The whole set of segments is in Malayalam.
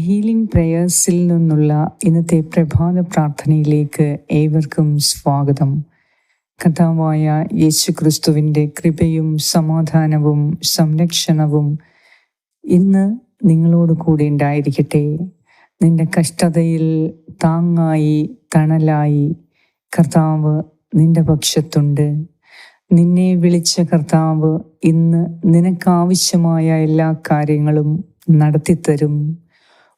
ഹീലിംഗ് പ്രേയേഴ്സിൽ നിന്നുള്ള ഇന്നത്തെ പ്രഭാത പ്രാർത്ഥനയിലേക്ക് ഏവർക്കും സ്വാഗതം. കഥാവായ യേശു ക്രിസ്തുവിന്റെ കൃപയും സമാധാനവും സംരക്ഷണവും ഇന്ന് നിങ്ങളോട് കൂടെ ഉണ്ടായിരിക്കട്ടെ. നിന്റെ കഷ്ടതയിൽ താങ്ങായി തണലായി കർത്താവ് നിന്റെ പക്ഷത്തുണ്ട്. നിന്നെ വിളിച്ച കർത്താവ് ഇന്ന് നിനക്കാവശ്യമായ എല്ലാ കാര്യങ്ങളും നടത്തിത്തരും.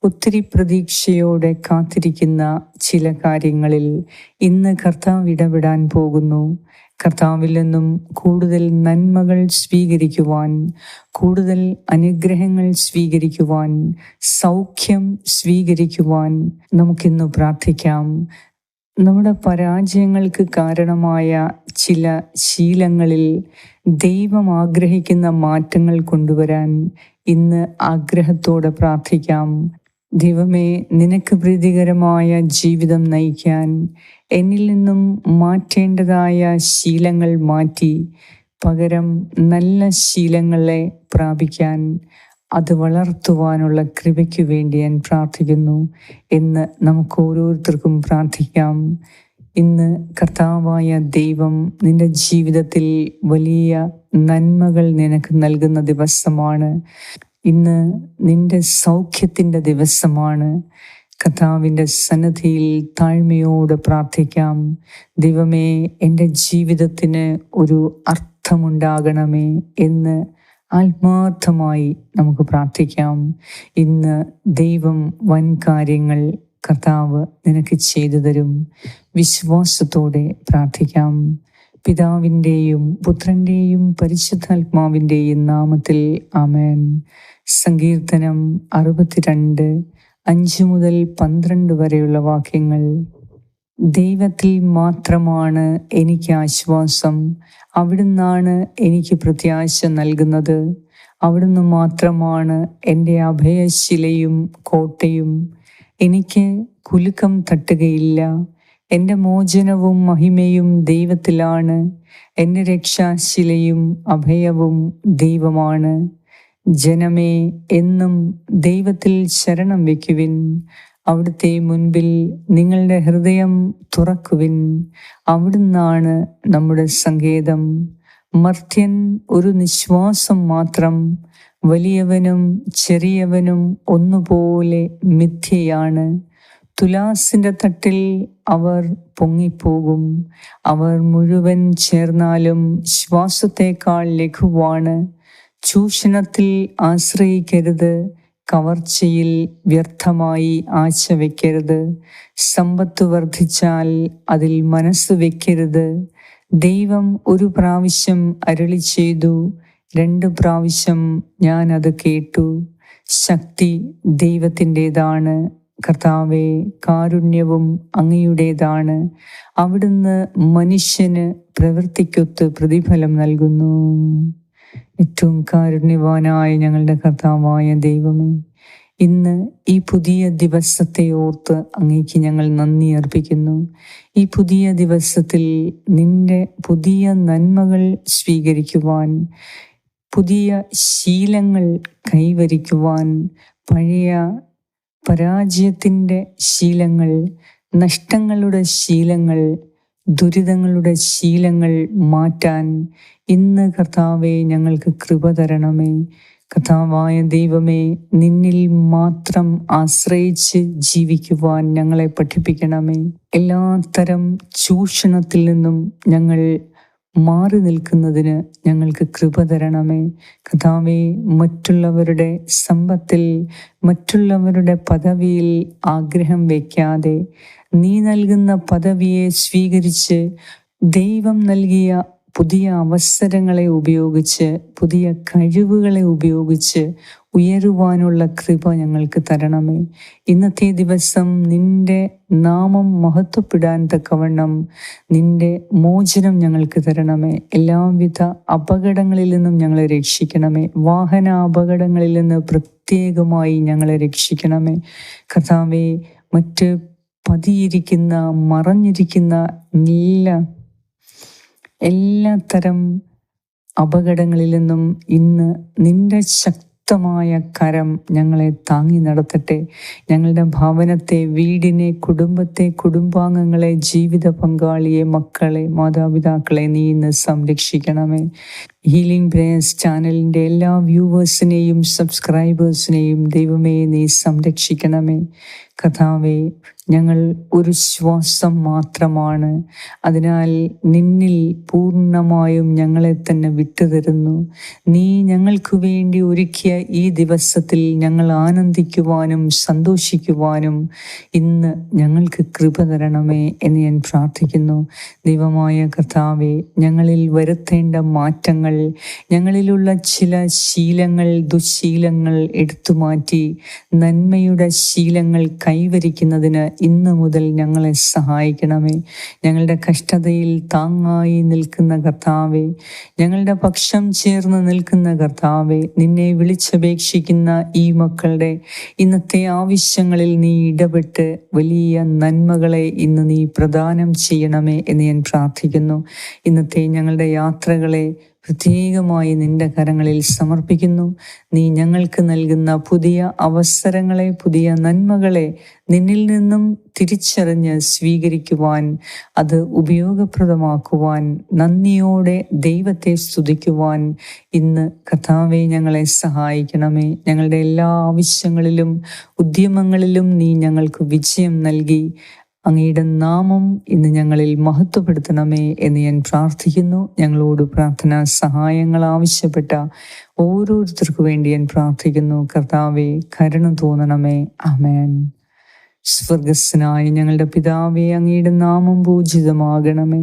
ഒത്തിരി പ്രതീക്ഷയോടെ കാത്തിരിക്കുന്ന ചില കാര്യങ്ങളിൽ ഇന്ന് കർത്താവ് ഇടപെടാൻ പോകുന്നു. കർത്താവിൽ നിന്നും കൂടുതൽ നന്മകൾ സ്വീകരിക്കുവാൻ കൂടുതൽ അനുഗ്രഹങ്ങൾ സ്വീകരിക്കുവാൻ സൗഖ്യം സ്വീകരിക്കുവാൻ നമുക്കിന്ന് പ്രാർത്ഥിക്കാം. നമ്മുടെ പരാജയങ്ങൾക്ക് കാരണമായ ചില ശീലങ്ങളിൽ ദൈവം ആഗ്രഹിക്കുന്ന മാറ്റങ്ങൾ കൊണ്ടുവരാൻ ഇന്ന് ആഗ്രഹത്തോടെ പ്രാർത്ഥിക്കാം. ദൈവമേ നിനക്ക് പ്രീതികരമായ ജീവിതം നയിക്കാൻ എന്നിൽ നിന്നും മാറ്റേണ്ടതായ ശീലങ്ങൾ മാറ്റി പകരം നല്ല ശീലങ്ങളെ പ്രാപിക്കാൻ അത് വളർത്തുവാനുള്ള കൃപയ്ക്ക് വേണ്ടി ഞാൻ പ്രാർത്ഥിക്കുന്നു എന്ന് നമുക്ക് ഓരോരുത്തർക്കും പ്രാർത്ഥിക്കാം. ഇന്ന് കർത്താവായ ദൈവം നിന്റെ ജീവിതത്തിൽ വലിയ നന്മകൾ നിനക്ക് നൽകുന്ന ദിവസമാണ്. ഇന്ന് നിന്റെ സൗഖ്യത്തിന്റെ ദിവസമാണ്. കഥാവിന്റെ സന്നദ്ധിയിൽ താഴ്മയോടെ പ്രാർത്ഥിക്കാം. ദൈവമേ എന്റെ ജീവിതത്തിന് ഒരു അർത്ഥമുണ്ടാകണമേ എന്ന് ആത്മാർത്ഥമായി നമുക്ക് പ്രാർത്ഥിക്കാം. ഇന്ന് ദൈവം വൻ കാര്യങ്ങൾ കർത്താവ് നിനക്ക് ചെയ്തു തരും. വിശ്വാസത്തോടെ പ്രാർത്ഥിക്കാം. പിതാവിന്റെയും പുത്രന്റെയും പരിശുദ്ധാത്മാവിന്റെയും നാമത്തിൽ ആമേൻ. സങ്കീർത്തനം അറുപത്തിരണ്ട് അഞ്ച് മുതൽ പന്ത്രണ്ട് വരെയുള്ള വാക്യങ്ങൾ. ദൈവത്തിൽ മാത്രമാണ് എനിക്ക് ആശ്വാസം. അവിടുന്നാണ് എനിക്ക് പ്രത്യാശ നൽകുന്നത്. അവിടുന്ന് മാത്രമാണ് എന്റെ അഭയശിലയും കോട്ടയും. എനിക്ക് കുലുക്കം തട്ടുകയില്ല. എന്റെ മോചനവും മഹിമയും ദൈവത്തിലാണ്. എന്റെ രക്ഷാശിലയും അഭയവും ദൈവമാണ്. ജനമേ എന്നും ദൈവത്തിൽ ശരണം വയ്ക്കുവിൻ. അവിടുത്തെ മുൻപിൽ നിങ്ങളുടെ ഹൃദയം തുറക്കുവിൻ. അവിടുന്നാണ് നമ്മുടെ സങ്കേതം. മർത്യൻ ഒരു നിശ്വാസം മാത്രം. വലിയവനും ചെറിയവനും ഒന്നുപോലെ മിഥ്യയാണ്. തുലാസിന്റെ തട്ടിൽ അവർ പൊങ്ങിപ്പോകും. അവർ മുഴുവൻ ചേർന്നാലും ശ്വാസത്തേക്കാൾ ലഘുവാണ്. ചൂഷണത്തിൽ ആശ്രയിക്കരുത്. കവർച്ചയിൽ വ്യർത്ഥമായി ആശ വയ്ക്കരുത് സമ്പത്ത് വർദ്ധിച്ചാൽ അതിൽ മനസ്സ് വെക്കരുത്. ദൈവം ഒരു പ്രാവശ്യം അരളി ചെയ്തു. രണ്ട് പ്രാവശ്യം ഞാൻ അത് കേട്ടു. ശക്തി ദൈവത്തിന്റെതാണ്. കർത്താവെ കാരുണ്യവും അങ്ങയുടേതാണ്. അവിടുന്ന് മനുഷ്യന് പ്രവൃത്തിക്കൊത്ത് പ്രതിഫലം നൽകുന്നു. ഏറ്റവും കാരുണ്യവാനായ ഞങ്ങളുടെ കർത്താവായ ദൈവമേ ഇന്ന് ഈ പുതിയ ദിവസത്തെ ഓർത്ത് അങ്ങേക്ക് ഞങ്ങൾ നന്ദി അർപ്പിക്കുന്നു. ഈ പുതിയ ദിവസത്തിൽ നിന്റെ പുതിയ നന്മകൾ സ്വീകരിക്കുവാൻ പുതിയ ശീലങ്ങൾ കൈവരിക്കുവാൻ പഴയ പരാജയത്തിന്റെ ശീലങ്ങൾ നഷ്ടങ്ങളുടെ ശീലങ്ങൾ ദുരിതങ്ങളുടെ ശീലങ്ങൾ മാറ്റാൻ ഇന്ന് കർത്താവെ ഞങ്ങൾക്ക് കൃപ തരണമേ. കഥാവായ ദൈവമേ നിന്നിൽ മാത്രം ആശ്രയിച്ച് ജീവിക്കുവാൻ ഞങ്ങളെ പഠിപ്പിക്കണമേ. എല്ലാത്തരം ചൂഷണത്തിൽ നിന്നും ഞങ്ങൾ മാറി നിൽക്കുന്നതിന് ഞങ്ങൾക്ക് കൃപ തരണമേ. കഥാവെ മറ്റുള്ളവരുടെ സമ്പത്തിൽ മറ്റുള്ളവരുടെ പദവിയിൽ ആഗ്രഹം വയ്ക്കാതെ നീ നൽകുന്ന പദവിയെ സ്വീകരിച്ച് ദൈവം നൽകിയ പുതിയ അവസരങ്ങളെ ഉപയോഗിച്ച് പുതിയ കഴിവുകളെ ഉപയോഗിച്ച് ഉയരുവാനുള്ള കൃപ ഞങ്ങൾക്ക് തരണമേ. ഇന്നത്തെ ദിവസം നിന്റെ നാമം മഹത്വപ്പെടാൻ തക്കവണ്ണം നിന്റെ മോചനം ഞങ്ങൾക്ക് തരണമേ. എല്ലാവിധ അപകടങ്ങളിൽ നിന്നും ഞങ്ങളെ രക്ഷിക്കണമേ. വാഹന അപകടങ്ങളിൽ നിന്ന് പ്രത്യേകമായി ഞങ്ങളെ രക്ഷിക്കണമേ. കഥാവെ മറ്റ് പതിയിരിക്കുന്ന മറഞ്ഞിരിക്കുന്ന എല്ലാ എല്ലാ തരം അപകടങ്ങളിൽ നിന്നും ഇന്ന് നിന്റെ ശക്തമായ കരം ഞങ്ങളെ താങ്ങി നടത്തട്ടെ. ഞങ്ങളുടെ ഭവനത്തെ വീടിനെ കുടുംബത്തെ കുടുംബാംഗങ്ങളെ ജീവിത പങ്കാളിയെ മക്കളെ മാതാപിതാക്കളെ നീ ഇന്ന് സംരക്ഷിക്കണമേ. ഹീലിംഗ് പ്രേയേഴ്സ് ചാനലിന്റെ എല്ലാ വ്യൂവേഴ്സിനെയും സബ്സ്ക്രൈബേഴ്സിനെയും ദൈവമേ നീ സംരക്ഷിക്കണമേ. കഥാവേ ഞങ്ങൾ ഒരു ശ്വാസം മാത്രമാണ്. അതിനാൽ നിന്നിൽ പൂർണമായും ഞങ്ങളെ തന്നെ വിട്ടുതരുന്നു. നീ ഞങ്ങൾക്ക് വേണ്ടി ഒരുക്കിയ ഈ ദിവസത്തിൽ ഞങ്ങൾ ആനന്ദിക്കുവാനും സന്തോഷിക്കുവാനും ഇന്ന് ഞങ്ങൾക്ക് കൃപ തരണമേ എന്ന് ഞാൻ പ്രാർത്ഥിക്കുന്നു. ദൈവമായ കർത്താവെ ഞങ്ങളിൽ വരുത്തേണ്ട മാറ്റങ്ങൾ ഞങ്ങളിലുള്ള ചില ശീലങ്ങൾ ദുശീലങ്ങൾ എടുത്തുമാറ്റി നന്മയുടെ ശീലങ്ങൾ കൈവരിക്കുന്നതിന് ഇന്ന് മുതൽ ഞങ്ങളെ സഹായിക്കണമേ. ഞങ്ങളുടെ കഷ്ടതയിൽ താങ്ങായി നിൽക്കുന്ന കർത്താവെ ഞങ്ങളുടെ പക്ഷം ചേർന്ന് നിൽക്കുന്ന കർത്താവെ നിന്നെ വിളിച്ചപേക്ഷിക്കുന്ന ഈ മക്കളുടെ ഇന്നത്തെ ആവശ്യങ്ങളിൽ നീ ഇടപെട്ട് വലിയ നന്മകളെ ഇന്ന് നീ പ്രദാനം ചെയ്യണമേ എന്ന് ഞാൻ പ്രാർത്ഥിക്കുന്നു. ഇന്നത്തെ ഞങ്ങളുടെ യാത്രകളെ പ്രത്യേകമായി നിന്റെ കരങ്ങളിൽ സമർപ്പിക്കുന്നു. നീ ഞങ്ങൾക്ക് നൽകുന്ന പുതിയ അവസരങ്ങളെ പുതിയ നന്മകളെ നിന്നിൽ നിന്നും തിരിച്ചറിഞ്ഞ് സ്വീകരിക്കുവാൻ അത് ഉപയോഗപ്രദമാക്കുവാൻ നന്ദിയോടെ ദൈവത്തെ സ്തുതിക്കുവാൻ ഇന്ന് കഥാവെ ഞങ്ങളെ സഹായിക്കണമേ. ഞങ്ങളുടെ എല്ലാ ആവശ്യങ്ങളിലും ഉദ്യമങ്ങളിലും നീ ഞങ്ങൾക്ക് വിജയം നൽകി. അങ്ങയുടെ നാമം ഇന്ന് ഞങ്ങളിൽ മഹത്വപ്പെടുത്തണമേ എന്ന് ഞാൻ പ്രാർത്ഥിക്കുന്നു. ഞങ്ങളോട് പ്രാർത്ഥനാ സഹായങ്ങൾ ആവശ്യപ്പെട്ട ഓരോരുത്തർക്കു വേണ്ടി ഞാൻ പ്രാർത്ഥിക്കുന്നു. കർത്താവെ കരുണ തോന്നണമേ. അമേൻ സ്വർഗസ്സനായ ഞങ്ങളുടെ പിതാവെ അങ്ങയുടെ നാമം പൂജിതമാകണമേ.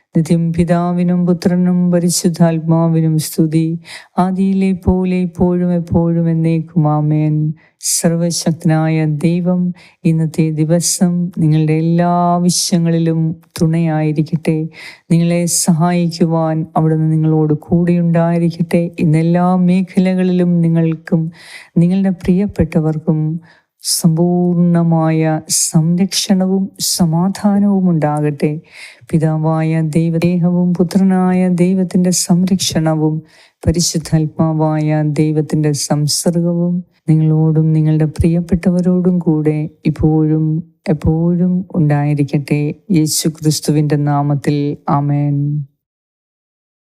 നിത്യം പിതാവിനും പുത്രനും പരിശുദ്ധാത്മാവിനും സ്തുതി. ആദിയിലെ പോലെ ഇപ്പോഴും എപ്പോഴും എന്നേക്കും ആമേൻ. സർവശക്തനായ ദൈവം ഇന്നത്തെ ദിവസം നിങ്ങളുടെ എല്ലാ ആവശ്യങ്ങളിലും തുണയായിരിക്കട്ടെ. നിങ്ങളെ സഹായിക്കുവാൻ അവിടുന്ന് നിങ്ങളോട് കൂടെയുണ്ടായിരിക്കട്ടെ ഇന്നെല്ലാ മേഖലകളിലും നിങ്ങൾക്കും നിങ്ങളുടെ പ്രിയപ്പെട്ടവർക്കും സമ്പൂർണമായ സംരക്ഷണവും സമാധാനവും ഉണ്ടാകട്ടെ. പിതാവായ ദൈവദേഹവും പുത്രനായ ദൈവത്തിന്റെ സംരക്ഷണവും പരിശുദ്ധാത്മാവായ ദൈവത്തിന്റെ സംസർഗവും നിങ്ങളോടും നിങ്ങളുടെ പ്രിയപ്പെട്ടവരോടും കൂടെ ഇപ്പോഴും എപ്പോഴും ഉണ്ടായിരിക്കട്ടെ. യേശു ക്രിസ്തുവിന്റെ നാമത്തിൽ ആമേൻ.